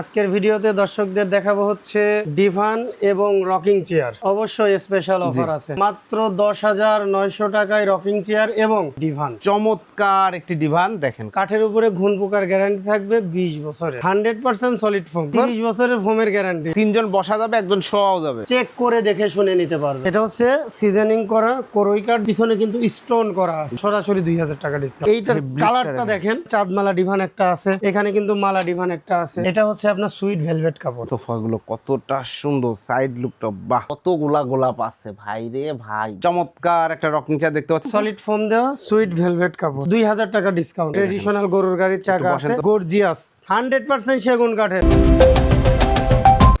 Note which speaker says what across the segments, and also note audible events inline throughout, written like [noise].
Speaker 1: আজকের ভিডিওতে দর্শকদের দেখাবো হচ্ছে ডিভান এবং রকিং চেয়ার। অবশ্যই স্পেশাল অফার আছে। মাত্র দশ হাজার নয়শো টাকায় রকিং চেয়ার এবং ডিভান।
Speaker 2: চমৎকার একটি ডিভান দেখেন।
Speaker 1: কাঠের উপরে ঘুন পোকার গ্যারান্টি থাকবে বিশ বছরের। হান্ড্রেড পার্সেন্ট সলিড ফোম তিরিশ বছরের ফোমের গ্যারান্টি
Speaker 2: তিনজন বসা যাবে একজন শোয়াও যাবে।
Speaker 1: চেক করে দেখে শুনে নিতে পারবে। এটা হচ্ছে সিজনিং করা করই কাঠ পিছনে কিন্তু স্টোন করা আছে। সরাসরি দুই হাজার টাকা ডিসকাউন্ট এইটার কালারটা দেখেন চাঁদমালা ডিভান একটা আছে। এখানে কিন্তু মালা ডিভান একটা আছে। এটা হচ্ছে আপনার সুইট ভেলভেট কাপড়।
Speaker 2: তোফাগুলো কতটা সুন্দর সাইড লুকটা বাহ! কতগুলা গোলাপ আছে ভাই রে ভাই! চমৎকার একটা রকিং চেয়ার দেখতে পাচ্ছি।
Speaker 1: সলিড ফোম দেওয়া সুইট ভেলভেট কাপড়। দুই হাজার টাকা ডিসকাউন্ট ট্রেডিশনাল গরুর গাড়ির চাকা আছে। গর্জিয়াস হান্ড্রেড পার্সেন্ট সেগুন কাঠের।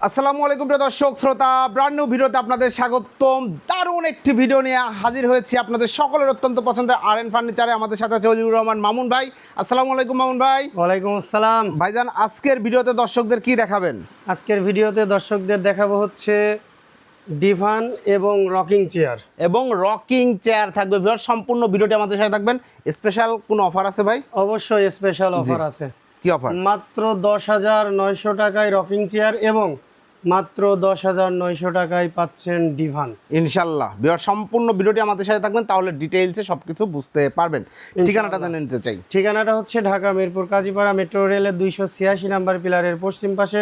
Speaker 2: আসসালামু আলাইকুম প্রিয় দর্শক শ্রোতা ব্রান্ড নিউ ভিডিওতে আপনাদের স্বাগতম। দারুণ একটি ভিডিও নিয়ে হাজির হয়েছি আপনাদের সকলের অত্যন্ত পছন্দের আর এন ফার্নিচারে আমাদের সাথে আছে অজিবুর রহমান মামুন ভাই। আসসালামু আলাইকুম মামুন ভাই।
Speaker 1: ওয়ালাইকুম আসসালাম।
Speaker 2: ভাইজান আজকের ভিডিওতে দর্শকদের কি দেখাবেন?
Speaker 1: আজকের ভিডিওতে দর্শকদের দেখাবো হচ্ছে ডিভান এবং রকিং চেয়ার।
Speaker 2: এবং রকিং চেয়ার থাকবে। ভিউয়ার সম্পূর্ণ ভিডিওটি আমাদের সাথে থাকবেন। স্পেশাল কোনো অফার আছে ভাই?
Speaker 1: অবশ্যই স্পেশাল অফার আছে।
Speaker 2: কি অফার?
Speaker 1: মাত্র দশ হাজার নয়শো টাকায় রকিং চেয়ার এবং মাত্র দশ হাজার নয়শো টাকায় পাচ্ছেন ডিভান।
Speaker 2: ইনশাল্লাহ। ভিউয়ার সম্পূর্ণ ভিডিওটি আমাদের সাথে থাকবেন তাহলে ডিটেইলসে সব কিছু বুঝতে পারবেন। ঠিকানাটা জেনে নিতে চাই।
Speaker 1: ঠিকানাটা হচ্ছে ঢাকা মিরপুর কাজীপাড়া মেট্রো রেলের দুইশো ছিয়াশি নাম্বার পিলারের পশ্চিম পাশে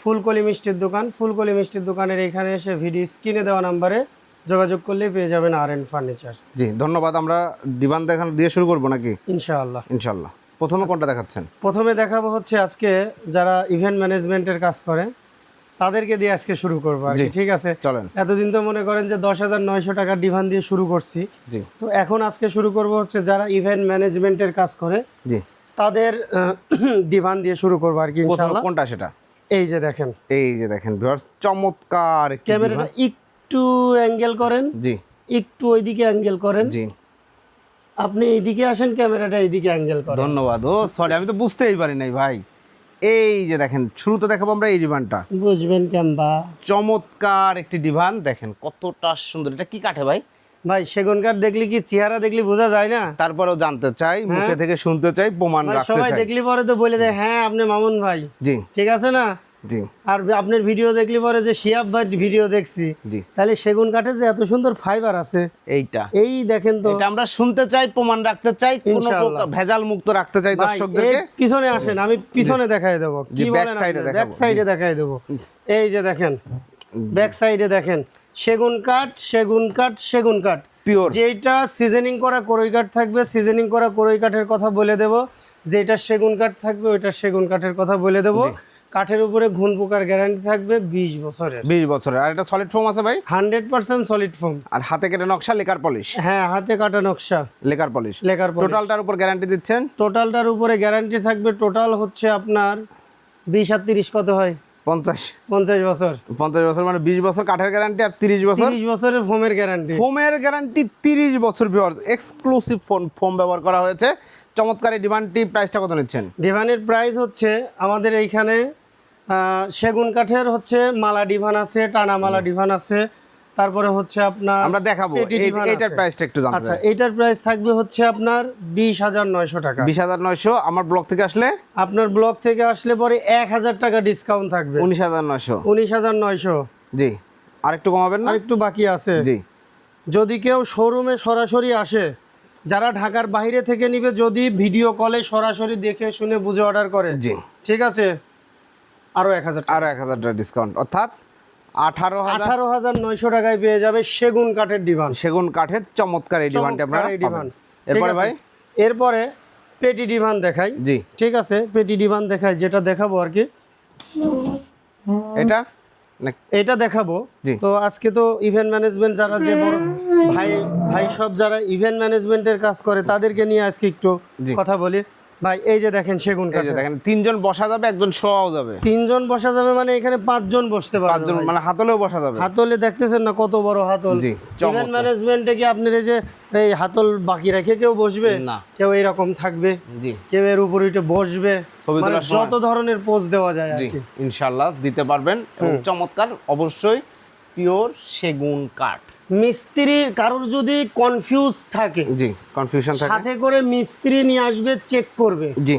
Speaker 1: ফুলকলি মিষ্টির দোকান। ফুলকলি মিষ্টির দোকানের এখানে এসে ভিডিও স্ক্রিনে দেওয়া নাম্বারে যোগাযোগ করলে পেয়ে যাবেন আর এন ফার্নিচার।
Speaker 2: জি ধন্যবাদ। আমরা ডিমান্ড দেখানো দিয়ে শুরু করব নাকি?
Speaker 1: ইনশাআল্লাহ।
Speaker 2: ইনশাল্লাহ প্রথমে কোনটা দেখাচ্ছেন?
Speaker 1: প্রথমে দেখাবো হচ্ছে আজকে যারা ইভেন্ট ম্যানেজমেন্টের কাজ করে তাদেরকে দিয়ে আজকে শুরু করব আর ঠিক আছে?
Speaker 2: চলেন।
Speaker 1: এতদিন তো মনে করেন যে দশ হাজার নয়শো টাকার ডিভান দিয়ে শুরু করছি। তো এখন আজকে শুরু করব হচ্ছে যারা ইভেন্ট ম্যানেজমেন্টের কাজ করে
Speaker 2: জি।
Speaker 1: তাদের [clears throat] ডিভান দিয়ে শুরু করব আর কি
Speaker 2: কোনটা সেটা?
Speaker 1: এই যে দেখেন।
Speaker 2: এই যে দেখেন চমৎকার
Speaker 1: ক্যামেরাটা একটু অ্যাঙ্গেল করেন।
Speaker 2: জি।
Speaker 1: একটু ওইদিকে অ্যাঙ্গেল করেন।
Speaker 2: জি।
Speaker 1: আপনি এইদিকে আসেন ক্যামেরাটা এইদিকে অ্যাঙ্গেল করেন।
Speaker 2: ধন্যবাদ। ও সরি আমি তো বুঝতেই পারি নাই ভাই। এই যে দেখেন শুরুতে দেখাবো আমরা এই ডিভানটা।
Speaker 1: বুঝবেন কেমবা
Speaker 2: চমৎকার একটি ডিভান দেখেন কতটা সুন্দর। এটা কি কাঠে ভাই?
Speaker 1: ভাই সেগুন কাঠ দেখলি কি চেহারা দেখলি বোঝা যায় না?
Speaker 2: তারপরেও জানতে চাই মুখে থেকে শুনতে চাই প্রমাণ রাখতে চাই।
Speaker 1: সবাই দেখলি পরে তো বলে দেয় হ্যাঁ আপনি মামুন ভাই।
Speaker 2: জি।
Speaker 1: ঠিক আছে না? আর আপনার ভিডিও দেখলি পরে যে শিয়াব ভাই ভিডিও দেখছি তাহলে সেগুন কাঠে যে এত সুন্দর ফাইবার আছে
Speaker 2: এইটা।
Speaker 1: এই দেখেন তো।
Speaker 2: এটা আমরা শুনতে চাই প্রমাণ রাখতে চাই কোনো ভেজাল মুক্ত রাখতে চাই
Speaker 1: ভাই,
Speaker 2: দর্শকদেরকে।
Speaker 1: পিছনে আসেন আমি পিছনে দেখাই দেবো। কি
Speaker 2: এ দেখাবো,
Speaker 1: ব্যাক সাইডে দেখাই দেবো। এই যে দেখেন ব্যাক সাইডে দেখেন। সেগুন কাঠ সেগুন কাঠ সেগুন কাঠ।
Speaker 2: পিওর
Speaker 1: যেটা সিজনিং করা করই কাঠ থাকবে সিজনিং করা করই কাঠের কথা বলে দেব। যেটা সেগুন কাঠ থাকবে ওইটা সেগুন কাঠের কথা বলে দেব। কাঠের উপরে ঘুন পোকার গ্যারান্টি থাকবে বিশ বছরের।
Speaker 2: বিশ বছরের। আর এটা সলিড ফোম আছে ভাই?
Speaker 1: হান্ড্রেড পার্সেন্ট সলিড ফোম
Speaker 2: আর হাতে কেটে নকশা লেকার পলিশ
Speaker 1: হ্যাঁ হাতে কাটা নকশা।
Speaker 2: লেকার পলিশ
Speaker 1: লেখার পর
Speaker 2: টোটালটার উপর গ্যারান্টি দিচ্ছেন?
Speaker 1: টোটালটার উপরে গ্যারান্টি থাকবে টোটাল হচ্ছে আপনার বিশ আর তিরিশ কত হয়?
Speaker 2: পঞ্চাশ।
Speaker 1: পঞ্চাশ বছর।
Speaker 2: পঞ্চাশ বছর মানে বিশ বছর কাঠের গ্যারান্টি আর তিরিশ বছর?
Speaker 1: তিরিশ বছরের ফোমের গ্যারান্টি
Speaker 2: ফোমের গ্যারান্টি তিরিশ বছর ভিওয়ার্স এক্সক্লুসিভ ফোন ফোম ব্যবহার করা হয়েছে। চমৎকার এই ডিমান্ডটি প্রাইসটা কত নিচ্ছেন?
Speaker 1: ডিভানের প্রাইস হচ্ছে আমাদের এইখানে সেগুন কাঠের হচ্ছে মালা ডিভান আছে টানা মালা ডিভান আছে তারপরে হচ্ছে আপনার
Speaker 2: আমরা দেখাবো। এইটার প্রাইসটা একটু জানতে
Speaker 1: আচ্ছা
Speaker 2: চাই।
Speaker 1: এইটার প্রাইস থাকবে হচ্ছে আপনার বিশ হাজার নয়শো টাকা।
Speaker 2: বিশ হাজার নয়শো আমার ব্লক থেকে আসলে?
Speaker 1: আপনার ব্লক থেকে আসলে পরে এক হাজার টাকা ডিসকাউন্ট থাকবে।
Speaker 2: উনিশ হাজার নয়শো।
Speaker 1: উনিশ হাজার নয়শো।
Speaker 2: জি। আর একটু কমাবেন না?
Speaker 1: আর একটু বাকি আছে।
Speaker 2: জি।
Speaker 1: যদি কেউ শোরুমে সরাসরি আসে যারা ঢাকার বাইরে থেকে নিবে যদি ভিডিও কলে সরাসরি দেখে শুনে বুঝে অর্ডার করে
Speaker 2: জি।
Speaker 1: ঠিক আছে? আরও এক হাজার
Speaker 2: আরও এক হাজার টাকা ডিসকাউন্ট অর্থাৎ আঠারো
Speaker 1: আঠারো হাজার নয়শো টাকায় পেয়ে যাবে সেগুন কাঠের ডিভান।
Speaker 2: সেগুন কাঠের চমৎকার এই ডিমান্ডটি আপনারা
Speaker 1: এই ডিভান।
Speaker 2: এরপরে ভাই?
Speaker 1: এরপরে পেটি ডিভান দেখাই।
Speaker 2: জি।
Speaker 1: ঠিক আছে? পেটি ডিভান দেখাই যেটা দেখাবো আর কি।
Speaker 2: এটা?
Speaker 1: এটা দেখাবো। তো আজকে তো ইভেন্ট ম্যানেজমেন্ট যারা যে বড় ভাই ভাই সব যারা ইভেন্ট ম্যানেজমেন্টের কাজ করে তাদেরকে নিয়ে আজকে একটু কথা বলি। ভাই এই যে দেখেন সেগুন কাঠ
Speaker 2: দেখেন তিনজন বসা যাবে একজন শোয়াও যাবে।
Speaker 1: তিনজন বসা যাবে মানে এখানে পাঁচজন বসতে পারবে
Speaker 2: পাঁচজন মানে হাতলেও বসা যাবে।
Speaker 1: হাতলে দেখতেছেন না কত বড় হাতল?
Speaker 2: জি,
Speaker 1: ইভেন্ট। ম্যানেজমেন্টে কি আপনার এই যে এই হাতল বাকি রেখে কেউ বসবে?
Speaker 2: না।
Speaker 1: কেউ এরকম থাকবে?
Speaker 2: জি।
Speaker 1: কেউ এর উপরে উঠে বসবে?
Speaker 2: ছবি
Speaker 1: মানে যত ধরনের পোজ দেওয়া যায় আর কি।
Speaker 2: ইনশাল্লাহ দিতে পারবেন। এবং চমৎকার অবশ্যই পিওর সেগুন কাঠ।
Speaker 1: মিস্ত্রি কারোর যদি কনফিউজ থাকে
Speaker 2: জি কনফিউশন থাকে।
Speaker 1: সাথে করে মিস্ত্রি নিয়ে আসবে চেক করবে।
Speaker 2: জি।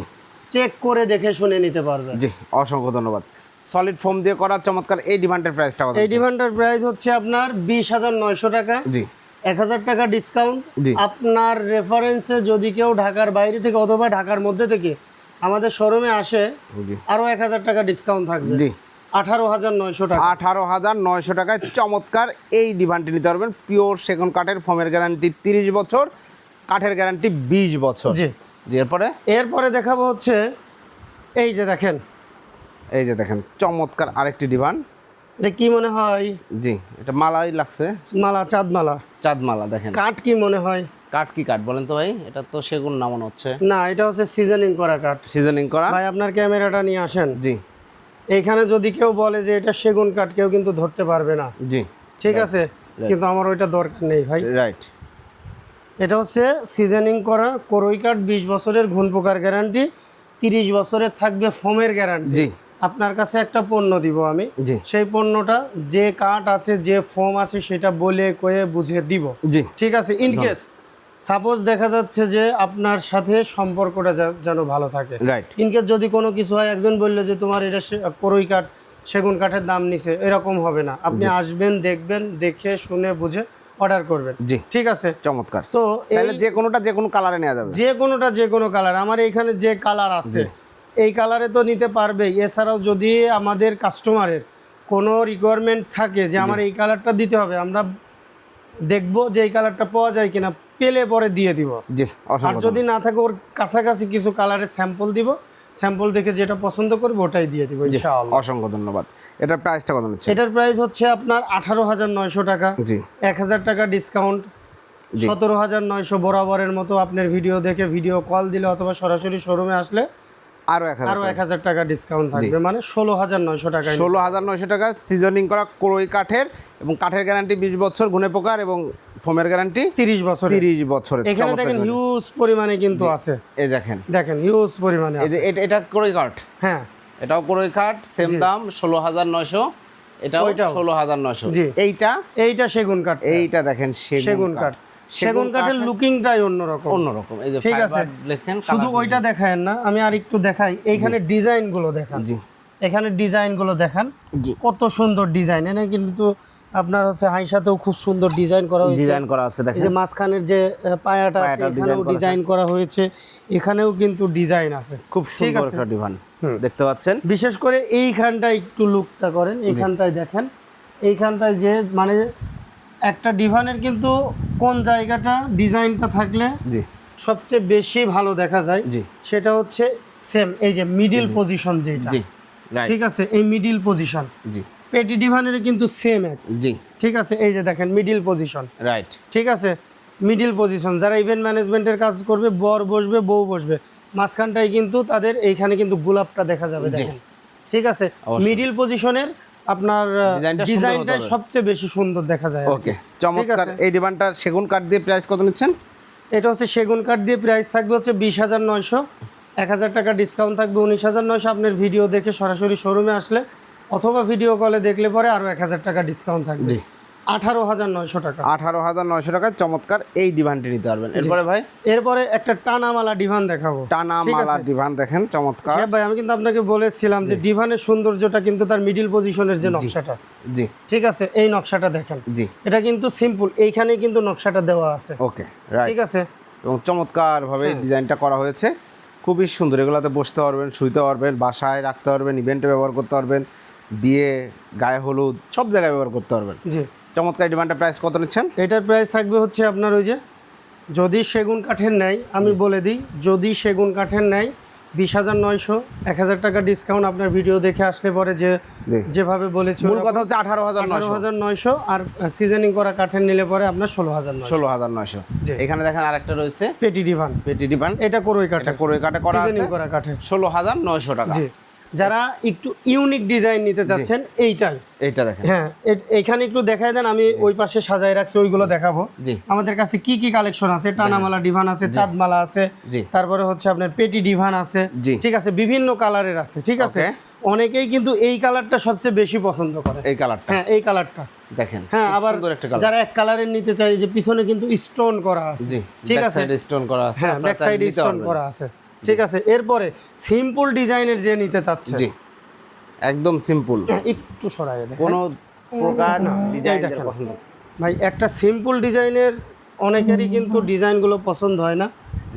Speaker 1: চেক করে দেখে শুনে নিতে পারবে।
Speaker 2: জি অসংখ্য ধন্যবাদ। সলিড ফোম দিয়ে করা চমৎকার এই ডিমান্ডের প্রাইসটা
Speaker 1: এই ডিমান্ডার প্রাইস হচ্ছে আপনার বিশ হাজার নয়শো টাকা।
Speaker 2: জি।
Speaker 1: এক হাজার টাকা ডিসকাউন্ট। আপনার রেফারেন্সে যদি কেউ ঢাকার বাইরে থেকে অথবা ঢাকার মধ্যে থেকে আমাদের শোরুমে আসে
Speaker 2: জি।
Speaker 1: আরও এক হাজার টাকা ডিসকাউন্ট থাকবে।
Speaker 2: জি।
Speaker 1: আঠারো হাজার নয়শো টাকা।
Speaker 2: আঠারো হাজার নয়শো টাকায় চমৎকার এই ডিমান্ডটি নিতে পারবেন। পিওর সেগুন কাঠের ফোমের গ্যারান্টি তিরিশ বছর কাঠের গ্যারান্টি বিশ বছর।
Speaker 1: জি।
Speaker 2: জি এরপরে?
Speaker 1: এরপরে দেখাবো হচ্ছে এই যে দেখেন।
Speaker 2: এই যে দেখেন চমৎকার আরেকটি ডিমান্ড।
Speaker 1: এটা কি মনে হয়?
Speaker 2: জি এটা মালাই লাগছে।
Speaker 1: মালা চাঁদ মালা
Speaker 2: চাঁদ মালা দেখেন।
Speaker 1: কাঠ কি মনে হয়?
Speaker 2: কাঠ কি কাঠ বলেন তো ভাই? এটা তো সেগুন না মনে হচ্ছে।
Speaker 1: না এটা হচ্ছে সিজনিং করা কাঠ।
Speaker 2: সিজনিং করা।
Speaker 1: ভাই আপনার ক্যামেরাটা নিয়ে আসেন।
Speaker 2: জি।
Speaker 1: এইখানে যদি কেউ বলে যে এটা সেগুন কাঠ কেউ কিন্তু ধরতে পারবে না।
Speaker 2: জি।
Speaker 1: ঠিক আছে? কিন্তু আমার ওইটা দরকার নেই ভাই।
Speaker 2: রাইট
Speaker 1: এটা হচ্ছে সিজনিং করা করই কাঠ বিশ বছরের ঘুন পোকার গ্যারান্টি তিরিশ বছরের থাকবে ফোমের গ্যারান্টি।
Speaker 2: জি।
Speaker 1: আপনার কাছে একটা পণ্য দিব আমি।
Speaker 2: জি।
Speaker 1: সেই পণ্যটা যে কাঠ আছে যে ফোম আছে সেটা বলে কয়ে বুঝে দিব।
Speaker 2: জি।
Speaker 1: ঠিক আছে? ইন কেস সাপোজ দেখা যাচ্ছে যে আপনার সাথে সম্পর্কটা যেন ভালো থাকে।
Speaker 2: রাইট
Speaker 1: ইনকেস যদি কোনো কিছু হয় একজন বলল যে তোমার এটা করই কাঠ সেগুন কাঠের দাম নিছে এরকম হবে না। আপনি আসবেন দেখবেন দেখে শুনে বুঝে অর্ডার করবেন।
Speaker 2: জি।
Speaker 1: ঠিক আছে?
Speaker 2: চমৎকার।
Speaker 1: তো
Speaker 2: তাহলে যে কোনোটা যে কোনো কালারে নেওয়া যাবে।
Speaker 1: যে কোনোটা যে কোনো কালার আমার এইখানে যে কালার আছে এই কালারে তো নিতে পারবেই। এছাড়াও যদি আমাদের কাস্টমারের কোনো রিকোয়ারমেন্ট থাকে যে আমার এই কালারটা দিতে হবে আমরা দেখব যে এই কালারটা পাওয়া যায় কিনা পেলে পরে দিয়ে দিব।
Speaker 2: জি
Speaker 1: আর যদি না থাকে ওর কাছাকাছি কিছু কালারের স্যাম্পল দিব। স্যাম্পল দেখে যেটা পছন্দ করব ওটাই দিয়ে দিব ইনশাআল্লাহ।
Speaker 2: অসংখ্য ধন্যবাদ। এটার প্রাইসটা কত নিচ্ছে?
Speaker 1: এটার প্রাইস হচ্ছে আপনার আঠারো হাজার নয়শো টাকা।
Speaker 2: জি।
Speaker 1: এক হাজার টাকা ডিসকাউন্ট সতেরো হাজার নয়শো বরাবরের মতো আপনার ভিডিও দেখে ভিডিও কল দিলে অথবা সরাসরি শোরুমে আসলে
Speaker 2: আরও এক
Speaker 1: আরও এক হাজার টাকা ডিসকাউন্ট থাকবে। মানে ষোলো হাজার নয়শো টাকা
Speaker 2: ষোলো হাজার নয়শো টাকা সিজনিং করা কোরই কাঠের এবং কাঠের গ্যারান্টি বিশ বছর গুণে পোকার এবং ফোমের গ্যারান্টি
Speaker 1: তিরিশ বছর
Speaker 2: তিরিশ বছরের
Speaker 1: এখানে দেখেন হিউজ পরিমাণে কিন্তু আছে।
Speaker 2: এই দেখেন।
Speaker 1: দেখেন হিউজ পরিমাণে আছে।
Speaker 2: এটা- এটা কোরই কাঠ।
Speaker 1: হ্যাঁ।
Speaker 2: এটাও কোরই কাঠ সেম দাম ষোলো হাজার নয়শো। এটাও। ষোলো হাজার নয়শো। এইটা
Speaker 1: এইটা সেগুন কাঠ।
Speaker 2: এইটা দেখেন
Speaker 1: সেগুন কাঠ। সেগুন কাঠের লুকিংটাই অন্যরকম।
Speaker 2: অন্যরকম এই যে
Speaker 1: ঠিক আছে।
Speaker 2: লেখেন
Speaker 1: শুধু ওইটা দেখায় না আমি আর একটু দেখাই। এইখানে ডিজাইনগুলো দেখান।
Speaker 2: জি।
Speaker 1: এখানে ডিজাইনগুলো দেখান কত সুন্দর ডিজাইন। এনে কিন্তু আপনার হচ্ছে হাইসাতেও খুব সুন্দর ডিজাইন করা হয়েছে।
Speaker 2: ডিজাইন করা আছে দেখেন
Speaker 1: যে মাঝখানের যে পায়াটা আছে এখানেও ডিজাইন করা হয়েছে। এখানেও কিন্তু ডিজাইন আছে।
Speaker 2: খুব সুন্দর একটা ডিভান দেখতে পাচ্ছেন?
Speaker 1: বিশেষ করে এইখানটায় একটু লুকটা করেন। এইখানটায় দেখেন। এইখানটায় যে মানে একটা ডিভানের কিন্তু কোন জায়গাটা ডিজাইনটা থাকলে
Speaker 2: জি।
Speaker 1: সবচেয়ে বেশি ভালো দেখা যায়
Speaker 2: জি।
Speaker 1: সেটা হচ্ছে সেম এই যে মিডিল পজিশন যেটা।
Speaker 2: জি
Speaker 1: ঠিক আছে? এই মিডিল পজিশন।
Speaker 2: জি।
Speaker 1: পেটি ডিভানের কিন্তু সেম এক।
Speaker 2: জি।
Speaker 1: ঠিক আছে? এই যে দেখেন মিডিল পজিশন।
Speaker 2: রাইট
Speaker 1: ঠিক আছে? মিডিল পজিশন যারা ইভেন্ট ম্যানেজমেন্টের কাজ করবে বর বসবে বউ বসবে মাঝখানটায় কিন্তু তাদের এইখানে কিন্তু গোলাপটা দেখা যাবে দেখেন। ঠিক আছে। মিডিল পজিশনের আপনার
Speaker 2: ডিজাইনটা।
Speaker 1: সবচেয়ে বেশি সুন্দর দেখা যায়
Speaker 2: ওকে চমৎকার। এই ডিমান্ডটা সেগুন কাঠ দিয়ে প্রাইস কত নিচ্ছেন?
Speaker 1: এটা হচ্ছে সেগুন কাঠ দিয়ে প্রাইস থাকবে হচ্ছে বিশ হাজার নয়শো। এক হাজার টাকা ডিসকাউন্ট থাকবে উনিশ হাজার নয়শো। আপনার ভিডিও দেখে সরাসরি শোরুমে আসলে অথবা ভিডিও কলে দেখলে পরে আরও এক হাজার টাকা ডিসকাউন্ট থাকবে। আঠারো হাজার নয়শো টাকা।
Speaker 2: আঠারো হাজার নয়শো টাকায় চমৎকার এই ডিভানটি নিতে পারবেন। এরপরে ভাই?
Speaker 1: এরপরে একটা টানামালা ডিভান দেখাবো।
Speaker 2: টানা মালা ডিভান দেখেন চমৎকার।
Speaker 1: ভাই আমি কিন্তু আপনাকে বলেছিলাম যে ডিভানের সৌন্দর্যটা কিন্তু তার মিডিল পজিশনের যে নকশাটা।
Speaker 2: জি।
Speaker 1: ঠিক আছে এই নকশাটা দেখেন।
Speaker 2: জি।
Speaker 1: এটা কিন্তু সিম্পল এইখানে কিন্তু নকশাটা দেওয়া আছে।
Speaker 2: ওকে
Speaker 1: ঠিক আছে।
Speaker 2: এবং চমৎকারভাবে
Speaker 1: হ্যাঁ।
Speaker 2: ডিজাইনটা করা হয়েছে। খুবই সুন্দর এগুলোতে বসতে পারবেন শুইতে পারবেন বাসায় রাখতে পারবেন ইভেন্টে ব্যবহার করতে পারবেন বিয়ে গায়ে হলুদ সব জায়গায় ব্যবহার করতে পারবেন।
Speaker 1: জি।
Speaker 2: চমৎকার ডিমান্ডটা প্রাইস কত নিচ্ছেন?
Speaker 1: এটার প্রাইস থাকবে হচ্ছে আপনার ওই যে যদি সেগুন কাঠের নেয় আমি বলে দিই যদি সেগুন কাঠের নেয় বিশ হাজার নয়শো এক হাজার টাকা ডিসকাউন্ট আপনার ভিডিও দেখে আসলে পরে যে যেভাবে বলেছি
Speaker 2: মূল কথা হচ্ছে আঠারো হাজার
Speaker 1: আঠারো হাজার নয়শো আর সিজনিং করা কাঠের নিলে পরে আপনার ষোলো হাজার
Speaker 2: ষোলো হাজার নয়শো। এখানে দেখেন আরেকটা রয়েছে।
Speaker 1: পেটি ডিভান
Speaker 2: পেটি ডিমান্ড
Speaker 1: এটা করই
Speaker 2: কাঠে
Speaker 1: কাঠের
Speaker 2: কাঠে করা
Speaker 1: সিজনিং করা কাঠের।
Speaker 2: ষোলো হাজার নয়শো টাকা।
Speaker 1: যারা একটু ইউনিক ডিজাইন নিতে চাচ্ছেন এইটাই।
Speaker 2: এইটা দেখেন।
Speaker 1: হ্যাঁ এ- এইখানে একটু দেখায় দেন আমি ওই পাশে সাজায় রাখছি ওইগুলো দেখাবো। আমাদের কাছে কি কি কালেকশন আছে? টানামালা ডিভান আছে চাঁদমালা আছে তারপরে হচ্ছে আপনার পেটি ডিভান আছে ঠিক আছে বিভিন্ন কালারের আছে ঠিক আছে? অনেকেই কিন্তু এই কালারটা সবচেয়ে বেশি পছন্দ করে।
Speaker 2: এই কালারটা।
Speaker 1: হ্যাঁ এই কালারটা।
Speaker 2: দেখেন
Speaker 1: হ্যাঁ আবার যারা এক কালারের নিতে চাই যে পিছনে কিন্তু স্টোন করা আছে ঠিক আছে?
Speaker 2: স্টোন করা আছে
Speaker 1: হ্যাঁ ব্যাক সাইডে স্টোন করা আছে। ঠিক আছে এরপরে সিম্পল ডিজাইনের যে নিতে চাচ্ছে।
Speaker 2: জি একদম সিম্পল
Speaker 1: একটু সরাই দেখেন।
Speaker 2: কোনো প্রকার ডিজাইন
Speaker 1: দেখেন।
Speaker 2: পছন্দ।
Speaker 1: ভাই একটা সিম্পল ডিজাইনের অনেকেরই কিন্তু ডিজাইনগুলো পছন্দ হয় না।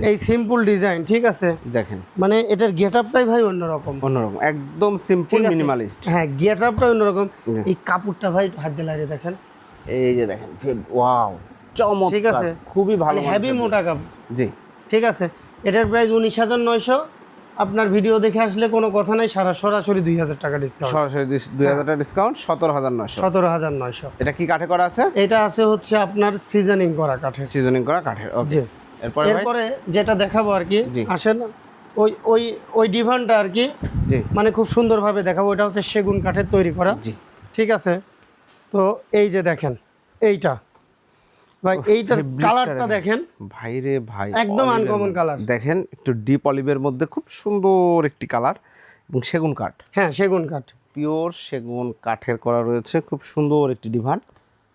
Speaker 1: এই সিম্পল ডিজাইন ঠিক আছে?
Speaker 2: দেখেন।
Speaker 1: মানে এটার গেট আপটাই ভাই অন্যরকম।
Speaker 2: অন্যরম একদম সিম্পল মিনিমালিস্ট
Speaker 1: হ্যাঁ গেট আপটা অন্যরকম এই কাপড়টা ভাই হাত দিয়ে লাগিয়ে দেখেন।
Speaker 2: এই যে দেখেন ওয়াও চমৎকার
Speaker 1: ঠিক আছে।
Speaker 2: খুবই ভালো
Speaker 1: হেভি মোটা কাপড়।
Speaker 2: জি।
Speaker 1: ঠিক আছে? এটার প্রাইস উনিশ হাজার নয়শো। আপনার ভিডিও দেখে আসলে কোনো কথা নাই সারা সরাসরি দুই হাজার টাকা ডিসকাউন্ট
Speaker 2: সরাসরি দুই হাজার টাকা ডিসকাউন্ট সতেরো হাজার নয়শো।
Speaker 1: সতেরো হাজার নয়শো।
Speaker 2: এটা কি কাঠে করা আছে?
Speaker 1: এটা আছে হচ্ছে আপনার সিজনিং করা কাঠের।
Speaker 2: সিজনিং করা কাঠের ওকে
Speaker 1: জি।
Speaker 2: এরপরে
Speaker 1: এরপরে যেটা দেখাবো আর কি। আসেন ওই ওই ওই ডিভানটা আর কি মানে খুব সুন্দরভাবে দেখাবো ওটা হচ্ছে সেগুন কাঠের তৈরি করা।
Speaker 2: জি।
Speaker 1: ঠিক আছে? তো এই যে দেখেন এইটা। ভাই এইটার কালারটা দেখেন।
Speaker 2: ভাই রে ভাই
Speaker 1: একদম
Speaker 2: মধ্যে।
Speaker 1: colour।
Speaker 2: দেখেন একটু ডিপ অলিভের মধ্যে খুব সুন্দর একটি কালার এবং সেগুন কাঠ।
Speaker 1: হ্যাঁ সেগুন কাঠ।
Speaker 2: পিওর সেগুন কাঠের করা রয়েছে খুব সুন্দর একটি ডিভান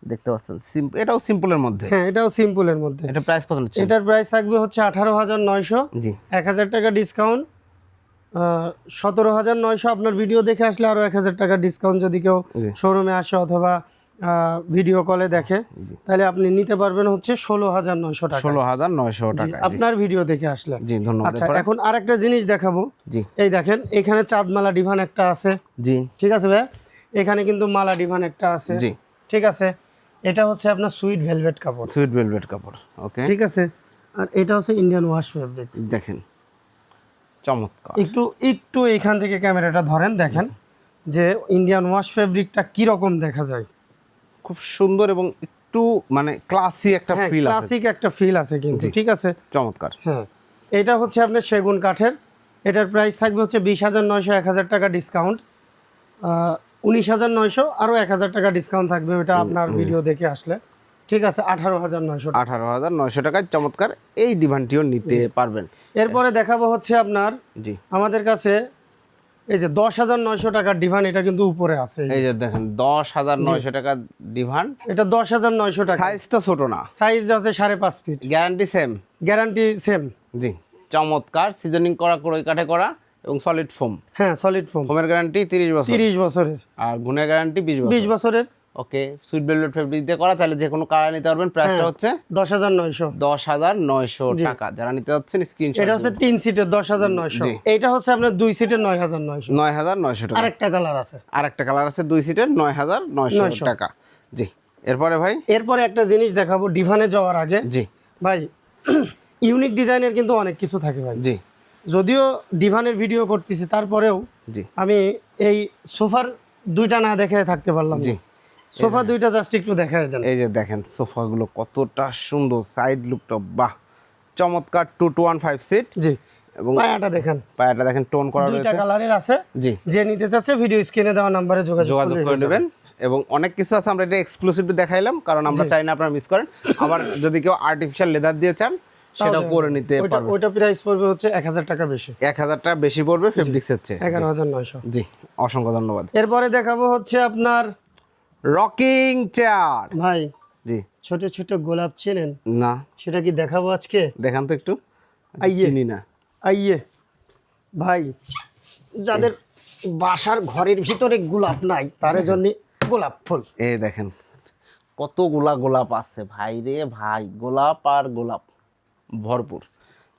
Speaker 2: দেখতে পাচ্ছেন সিম্পল এটাও সিম্পলের মধ্যে।
Speaker 1: হ্যাঁ এটাও সিম্পলের মধ্যে।
Speaker 2: এটা প্রাইস কত নিচ্ছে
Speaker 1: এটার প্রাইস থাকবে হচ্ছে আঠারো হাজার নয়শো।
Speaker 2: জি।
Speaker 1: এক হাজার টাকা ডিসকাউন্ট সতেরো হাজার নয়শো আপনার ভিডিও দেখে আসলে আরও এক হাজার টাকা ডিসকাউন্ট যদি কেউ। শোরুমে আসে অথবা ভিডিও কলে দেখে তাহলে আপনি নিতে পারবেন হচ্ছে ষোলো হাজার নয়শো টাকা।
Speaker 2: ষোলো হাজার নয়শো টাকা
Speaker 1: আপনার ভিডিও দেখে আসলে
Speaker 2: জি ধন্যবাদ।
Speaker 1: আচ্ছা? এখন আরেকটা জিনিস দেখাবো।
Speaker 2: জি।
Speaker 1: এই দেখেন এখানে চাঁদমালা ডিভান একটা আছে।
Speaker 2: জি।
Speaker 1: ঠিক আছে ভাই? এখানে কিন্তু মালা ডিভান একটা আছে।
Speaker 2: জি।
Speaker 1: ঠিক আছে? এটা হচ্ছে আপনার সুইট ভেলভেট কাপড়।
Speaker 2: সুইট ভেলভেট কাপড় ওকে?
Speaker 1: ঠিক আছে? আর এটা হচ্ছে ইন্ডিয়ান ওয়াশ ফেব্রিক।
Speaker 2: দেখেন চমৎকার।
Speaker 1: একটু একটু এখান থেকে ক্যামেরাটা ধরেন দেখেন যে ইন্ডিয়ান ওয়াশ ফেব্রিকটা কীরকম দেখা যায়।
Speaker 2: খুব সুন্দর এবং একটু মানে ক্লাসি একটা
Speaker 1: হ্যাঁ
Speaker 2: ফিল আছে।
Speaker 1: ক্লাসিক একটা ফিল আছে কিন্তু ঠিক আছে?
Speaker 2: চমৎকার।
Speaker 1: হ্যাঁ এটা হচ্ছে আপনার সেগুন কাঠের। এটার প্রাইস থাকবে হচ্ছে বিশ হাজার নয়শো এক হাজার টাকা ডিসকাউন্ট উনিশ হাজার নয়শো আরও এক হাজার টাকা ডিসকাউন্ট থাকবে ওটা আপনার ভিডিও দেখে আসলে। ঠিক আছে আঠারো হাজার নয়শো
Speaker 2: আঠারো হাজার নয়শো টাকায় চমৎকার এই ডিভানটিও নিতে পারবেন।
Speaker 1: এরপরে দেখাবো হচ্ছে আপনার
Speaker 2: জি।
Speaker 1: আমাদের কাছে এই যে দশ হাজার নয়শো টাকার ডিভান এটা কিন্তু উপরে আছে। এই যে।
Speaker 2: দেখেন দশ হাজার নয়শো টাকার ডিভান।
Speaker 1: এটা দশ হাজার নয়শো টাকা।
Speaker 2: সাইজ তো ছোট না।
Speaker 1: সাইজ আছে সাড়ে পাঁচ feet.
Speaker 2: Guarantee same
Speaker 1: guarantee same
Speaker 2: জি চমৎকার। সিজনিং করা কড়ই কাঠে করা এবং সলিড ফোম
Speaker 1: হ্যাঁ সলিড ফোম
Speaker 2: ফোমের গ্যারান্টি তিরিশ বছর।
Speaker 1: তিরিশ বছরের।
Speaker 2: আর গুণের গ্যারান্টি বিশ
Speaker 1: বিশ
Speaker 2: বছর
Speaker 1: বছরের।
Speaker 2: ওকে সুইট ভেলভেট ফেব্রিক দিয়ে করা তাহলে যে কোনো কালার নিতে পারবেন। প্রাইসটা
Speaker 1: হ্যাঁ।
Speaker 2: হচ্ছে
Speaker 1: দশ হাজার নয়শো।
Speaker 2: দশ হাজার নয়শো টাকা। যারা নিতে যাচ্ছেন স্ক্রিনশট
Speaker 1: এটা হচ্ছে তিন সিটের দশ হাজার নয়শো।
Speaker 2: জি।
Speaker 1: এইটা হচ্ছে আপনার দুই সিটের নয় হাজার নয়শো।
Speaker 2: নয় হাজার নয়শো টাকা।
Speaker 1: আরেকটা কালার আছে।
Speaker 2: আর একটা কালার আছে দুই সিটের নয় হাজার নয়শো
Speaker 1: 900
Speaker 2: টাকা। জি। এরপরে ভাই?
Speaker 1: এরপরে একটা জিনিস দেখাবো ডিভানে যাওয়ার আগে।
Speaker 2: জি।
Speaker 1: ভাই [clears throat] ইউনিক ডিজাইনের কিন্তু অনেক কিছু থাকে ভাই।
Speaker 2: জি।
Speaker 1: যদিও ডিভানের ভিডিও করতেছি তারপরেও
Speaker 2: জি।
Speaker 1: আমি এই সোফার দুইটা না দেখে থাকতে পারলাম
Speaker 2: জি।
Speaker 1: সোফা দুইটা জাস্ট একটু দেখায় দেন।
Speaker 2: এই যে দেখেন সোফাগুলো কতটা সুন্দর সাইড লুকটা বাহ! চমৎকার two two one five seat
Speaker 1: জি।
Speaker 2: এবং
Speaker 1: পায়াটা দেখেন।
Speaker 2: পায়াটা দেখেন টোন করা রয়েছে।
Speaker 1: দুইটা কালারের আছে।
Speaker 2: জি।
Speaker 1: যে নিতে চাচ্ছে ভিডিও স্ক্রিনে দেওয়া নম্বরে যোগাযোগ
Speaker 2: করে নেবেন। এবং অনেক কিছু আছে আমরা এটা এক্সক্লুসিভলি দেখাইলাম কারণ আমরা চাই না আপনারা মিস করেন। আবার যদি কেউ আর্টিফিশিয়াল লেদার দিয়ে চান সেটাও করে নিতে পারবেন
Speaker 1: ওইটা প্রাইস পড়বে হচ্ছে এক হাজার টাকা বেশি।
Speaker 2: এক হাজার টাকা বেশি পড়বে
Speaker 1: এগারো হাজার নয়শো।
Speaker 2: জি অসংখ্য ধন্যবাদ।
Speaker 1: এরপরে দেখাবো হচ্ছে আপনার
Speaker 2: রকিং চেয়ার।
Speaker 1: ভাই
Speaker 2: জি।
Speaker 1: ছোট ছোট গোলাপ চেনেন?
Speaker 2: না।
Speaker 1: সেটা কি দেখাবো আজকে?
Speaker 2: দেখান তো একটু।
Speaker 1: আইয়ে।
Speaker 2: চিনি না।
Speaker 1: আইয়ে ভাই যাদের বাসার ঘরের ভিতরে গোলাপ নাই তার জন্য গোলাপ ফুল।
Speaker 2: এ দেখেন কতগুলা গোলাপ আছে। ভাই রে ভাই গোলাপ আর গোলাপ। ভরপুর।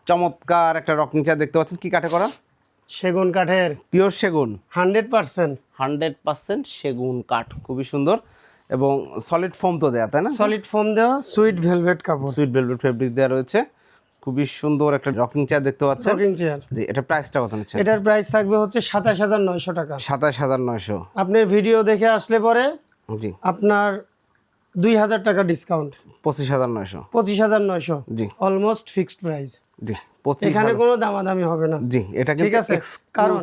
Speaker 2: চমৎকার একটা রকিং চেয়ার দেখতে পাচ্ছেন। কি কাঠে করা?
Speaker 1: সেগুন কাঠের।
Speaker 2: পিওর সেগুন।
Speaker 1: Hundred percent.
Speaker 2: হান্ড্রেড পার্সেন্ট সেগুন কাঠ খুবই সুন্দর। এবং সলিড ফোম তো দেয়া তাই না?
Speaker 1: সলিড ফোম দেওয়া সুইট ভেলভেট কাপড়।
Speaker 2: সুইট ভেলভেট ফেব্রিক দেওয়া রয়েছে। খুবই সুন্দর একটা রকিং চেয়ার দেখতে পাচ্ছেন।
Speaker 1: রকিং চেয়ার
Speaker 2: জি এটা প্রাইসটা কত নিচ্ছে
Speaker 1: এটার প্রাইস থাকবে হচ্ছে সাতাশ হাজার নয়শো টাকা।
Speaker 2: সাতাশ হাজার নয়শো।
Speaker 1: আপনার ভিডিও দেখে আসলে পরে
Speaker 2: জি।
Speaker 1: আপনার দুই হাজার টাকা ডিসকাউন্ট
Speaker 2: পঁচিশ হাজার নয়শো।
Speaker 1: পঁচিশ হাজার নয়শো।
Speaker 2: জি।
Speaker 1: অলমোস্ট ফিক্সড প্রাইস
Speaker 2: জি।
Speaker 1: এখানে কোনো দামাদামি হবে না।
Speaker 2: জি এটা
Speaker 1: ঠিক আছে? কারণ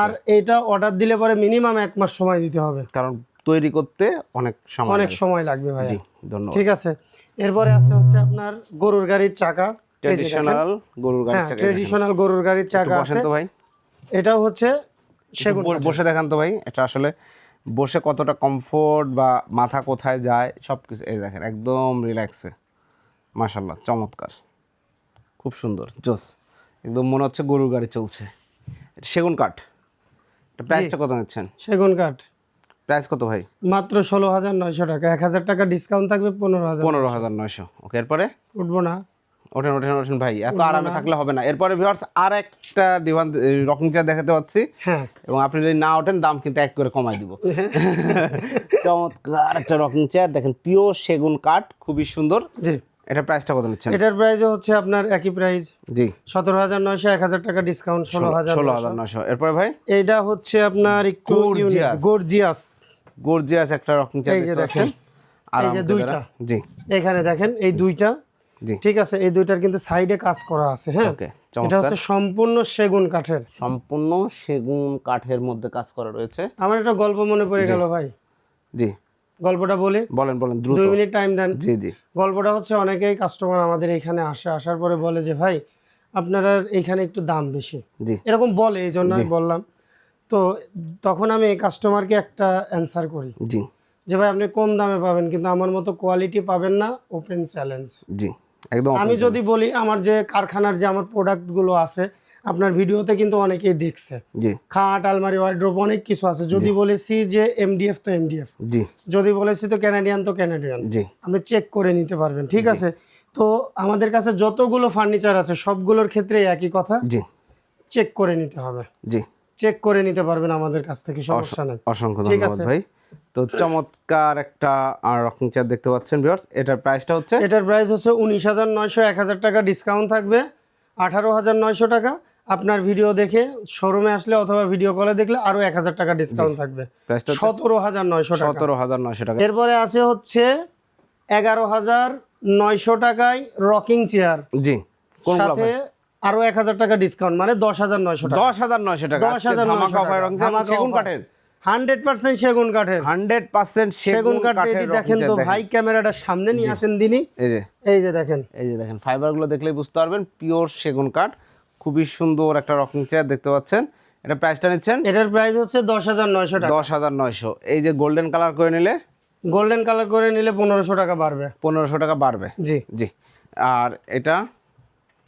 Speaker 1: আর এটা অর্ডার দিলে পরে মিনিমাম এক মাস সময় দিতে হবে।
Speaker 2: কারণ তৈরি করতে অনেক সময়
Speaker 1: অনেক সময় লাগবে ভাই
Speaker 2: জি ধন্যবাদ।
Speaker 1: ঠিক আছে? এরপরে আছে হচ্ছে আপনার গরুর গাড়ির চাকা।
Speaker 2: ট্রেডিশনাল গরুর গাড়ি
Speaker 1: হ্যাঁ
Speaker 2: চাকা
Speaker 1: ট্রেডিশনাল গরুর গাড়ির চাকা আছে
Speaker 2: তো ভাই।
Speaker 1: এটাও হচ্ছে সেগুন
Speaker 2: বসে দেখান তো ভাই এটা আসলে বসে কতটা কমফোর্ট বা মাথা কোথায় যায় সব কিছু এই দেখেন একদম রিল্যাক্সে মাশাল্লাহ চমৎকার। খুব সুন্দর জোস। একদম মনে হচ্ছে গরুর গাড়ি চলছে। সেগুন কাঠ। প্রাইসটা কত নিচ্ছেন?
Speaker 1: সেগুন কাঠ।
Speaker 2: প্রাইস কত ভাই?
Speaker 1: মাত্র ষোলো হাজার নয়শো টাকা। এক হাজার টাকা ডিসকাউন্ট থাকবে পনেরো হাজার
Speaker 2: পনেরো হাজার নয়শো। ওকে এরপরে?
Speaker 1: উঠবো না।
Speaker 2: ওঠেন ওঠেন ওঠেন ভাই এত আরামে থাকলে হবে না। এরপরে ভিউয়ার্স আর একটা ডিভান রকিং চেয়ার দেখাতে পাচ্ছি।
Speaker 1: হ্যাঁ।
Speaker 2: এবং আপনি যদি না ওঠেন দাম কিন্তু এক করে কমাই দিব। [laughs] চমৎকার একটা রকিং চেয়ার দেখেন পিওর সেগুন কাঠ খুবই সুন্দর।
Speaker 1: জি।
Speaker 2: এটা প্রাইসটা কত নিচ্ছেন?
Speaker 1: এটার প্রাইসও হচ্ছে আপনার একই প্রাইস
Speaker 2: জি।
Speaker 1: সতেরো হাজার নয়শো এক হাজার টাকা ডিসকাউন্ট ষোলো হাজার
Speaker 2: ষোলো হাজার নয়শো। এরপরে ভাই?
Speaker 1: এইটা হচ্ছে আপনার একটু. গর্জিয়াস
Speaker 2: গর্জিয়াস একটা রকম
Speaker 1: এই যে দেখেন। এই যে দুইটা।
Speaker 2: জি।
Speaker 1: এখানে দেখেন এই দুইটা।
Speaker 2: জি।
Speaker 1: ঠিক আছে এই দুইটার কিন্তু সাইডে কাজ করা আছে হ্যাঁ?
Speaker 2: ওকে
Speaker 1: এটা হচ্ছে সম্পূর্ণ সেগুন কাঠের।
Speaker 2: সম্পূর্ণ সেগুন কাঠের মধ্যে কাজ করা রয়েছে।
Speaker 1: আমার একটা গল্প মনে পড়ে গেল ভাই।
Speaker 2: জি।
Speaker 1: গল্পটা বলি?
Speaker 2: বলেন বলেন দ্রুত।
Speaker 1: দুই মিনিট টাইম দেন।
Speaker 2: জি জি।
Speaker 1: গল্পটা হচ্ছে অনেকেই কাস্টমার আমাদের এখানে আসে আসার পরে বলে যে ভাই আপনারা এখানে একটু দাম বেশি।
Speaker 2: জি।
Speaker 1: এরকম বলে এই জন্য আমি বললাম। তো তখন আমি কাস্টমারকে একটা অ্যান্সার করি।
Speaker 2: জি।
Speaker 1: যে ভাই আপনি কম দামে পাবেন কিন্তু আমার মতো কোয়ালিটি পাবেন না ওপেন চ্যালেঞ্জ
Speaker 2: জি একদম
Speaker 1: আমি যদি বলি আমার যে কারখানার যে আমার প্রোডাক্টগুলো আছে আপনার ভিডিওতে কিন্তু অনেকেই দেখছে।
Speaker 2: জি।
Speaker 1: খাট আলমারি ওয়ার্ড্রোপ অনেক কিছু আছে। যদি বলেছি যে এমডিএফ তো এমডিএফ
Speaker 2: জি।
Speaker 1: যদি বলেছি তো ক্যানাডিয়ান তো ক্যানাডিয়ান
Speaker 2: জি।
Speaker 1: আপনি চেক করে নিতে পারবেন ঠিক আছে? তো আমাদের কাছে যতগুলো ফার্নিচার আছে সবগুলোর ক্ষেত্রে একই কথা।
Speaker 2: জি।
Speaker 1: চেক করে নিতে হবে।
Speaker 2: জি।
Speaker 1: চেক করে নিতে পারবেন আমাদের কাছ থেকে সমস্যা নেই।
Speaker 2: অসংখ্য
Speaker 1: ঠিক
Speaker 2: ধন্যবাদ
Speaker 1: আছে।
Speaker 2: ভাই। তো চমৎকার একটা রকিং চেয়ার দেখতে পাচ্ছেন ভিউয়ার্স এটার প্রাইসটা হচ্ছে?
Speaker 1: এটার প্রাইস হচ্ছে উনিশ হাজার নয়শো এক হাজার টাকা ডিসকাউন্ট থাকবে। আঠারো হাজার নয়শো টাকা। আপনার ভিডিও দেখে শোরুমে আসলে অথবা ভিডিও কলে দেখলে আরও এক হাজার টাকা ডিসকাউন্ট থাকবে। সতেরো হাজার নয়শো
Speaker 2: সতেরো হাজার নয়শো টাকা।
Speaker 1: এরপরে আছে হচ্ছে এগারো হাজার নয়শো টাকায় রকিং চেয়ার
Speaker 2: জি
Speaker 1: সাথে আরও এক হাজার টাকা ডিসকাউন্ট মানে দশ হাজার নয়শো টাকা।
Speaker 2: দশ হাজার নয়শো টাকা।
Speaker 1: দশ হাজার
Speaker 2: সেগুন কাঠের।
Speaker 1: হান্ড্রেড পার্সেন্ট সেগুন কাঠের।
Speaker 2: হান্ড্রেড পার্সেন্ট
Speaker 1: সেগুন কাঠ এটি দেখেন তো ভাই ক্যামেরাটা সামনে নিয়ে আসেন দিনই
Speaker 2: এই যে।
Speaker 1: এই যে দেখেন।
Speaker 2: এই যে দেখেন ফাইবারগুলো দেখলেই বুঝতে পারবেন পিওর সেগুন কাঠ। খুবই সুন্দর একটা রকিং চেয়ার দেখতে পাচ্ছেন। এটা প্রাইসটা নিচ্ছেন?
Speaker 1: এটার প্রাইস হচ্ছে দশ হাজার নয়শো টাকা।
Speaker 2: দশ হাজার নয়শো। এই যে গোল্ডেন কালার করে নিলে?
Speaker 1: গোল্ডেন কালার করে নিলে পনেরোশো টাকা বাড়বে।
Speaker 2: পনেরোশো টাকা বাড়বে।
Speaker 1: জি।
Speaker 2: জি। আর এটা?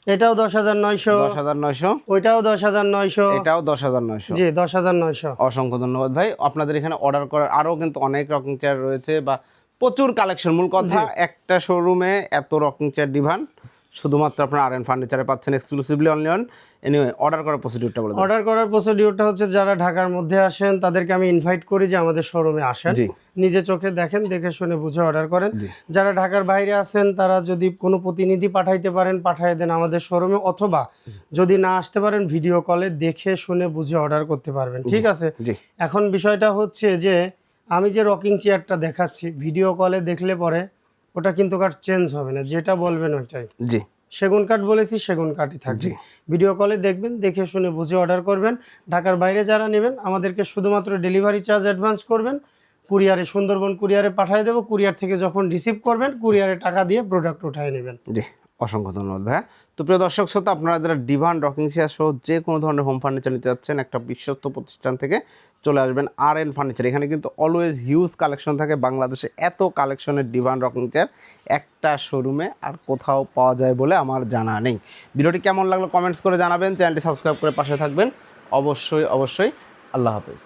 Speaker 1: এটাও দশ হাজার নয়শো।
Speaker 2: দশ হাজার নয়শো।
Speaker 1: ওইটাও দশ হাজার নয়শো।
Speaker 2: এটাও দশ হাজার নয়শো।
Speaker 1: জি দশ হাজার নয়শো।
Speaker 2: অসংখ্য ধন্যবাদ ভাই। আপনাদের এখানে অর্ডার করার আরও কিন্তু অনেক রকম চেয়ার রয়েছে বা প্রচুর কালেকশন মূল কথা একটা শোরুমে এত রকম চেয়ার ডিভান শুধুমাত্র আপনার আর এন ফার্নিচারে পাচ্ছেন exclusively only on anyway order করার প্রসিডিউরটা বলে
Speaker 1: অর্ডার করার প্রসিডিউরটা হচ্ছে যারা ঢাকার মধ্যে আসেন তাদেরকে আমি ইনভাইট করি যে আমাদের শোরুমে আসেন। নিজে চোখে দেখেন দেখে শুনে বুঝে অর্ডার করেন। যারা ঢাকার বাইরে আছেন তারা যদি কোনো প্রতিনিধি পাঠাইতে পারেন পাঠাই দেন আমাদের শোরুমে অথবা যদি না আসতে পারেন ভিডিও কলে দেখে শুনে বুঝে অর্ডার করতে পারবেন। ঠিক আছে? এখন বিষয়টা হচ্ছে যে আমি যে রকিং চেয়ারটা দেখাচ্ছি ভিডিও কলে দেখলে পরে ওটা কিন্তু কাঠ চেঞ্জ হবে না যেটা বলবেন ওইটাই।
Speaker 2: জি।
Speaker 1: সেগুন কাঠ বলেছি সেগুন কাঠই থাকবে। ভিডিও কলে দেখবেন দেখে শুনে বুঝে অর্ডার করবেন। ঢাকার বাইরে যারা নেবেন আমাদেরকে শুধুমাত্র ডেলিভারি চার্জ অ্যাডভান্স করবেন। কুরিয়ারে সুন্দরবন কুরিয়ারে পাঠিয়ে দেবো। কুরিয়ার থেকে যখন রিসিভ করবেন কুরিয়ারে টাকা দিয়ে প্রোডাক্ট উঠায় নেবেন।
Speaker 2: জি অসংখ্য ধন্যবাদ ভাইয়া। তো প্রিয় দর্শক শ্রোতা, আপনারা যারা ডিভান রকিং চেয়ার সহ যে কোনো ধরনের হোম ফার্নিচার নিতে যাচ্ছেন, একটা বিশ্বস্ত প্রতিষ্ঠান থেকে চলে আসবেন আর এন ফার্নিচার এখানে কিন্তু অলওয়েজ হিউজ কালেকশন থাকে। বাংলাদেশে এত কালেকশনের ডিভান রকিং চেয়ার একটা শোরুমে আর কোথাও পাওয়া যায় বলে আমার জানা নেই। ভিডিওটি কেমন লাগল কমেন্টস করে জানাবেন। চ্যানেলটি সাবস্ক্রাইব করে পাশে থাকবেন। অবশ্যই অবশ্যই। আল্লাহ হাফেজ।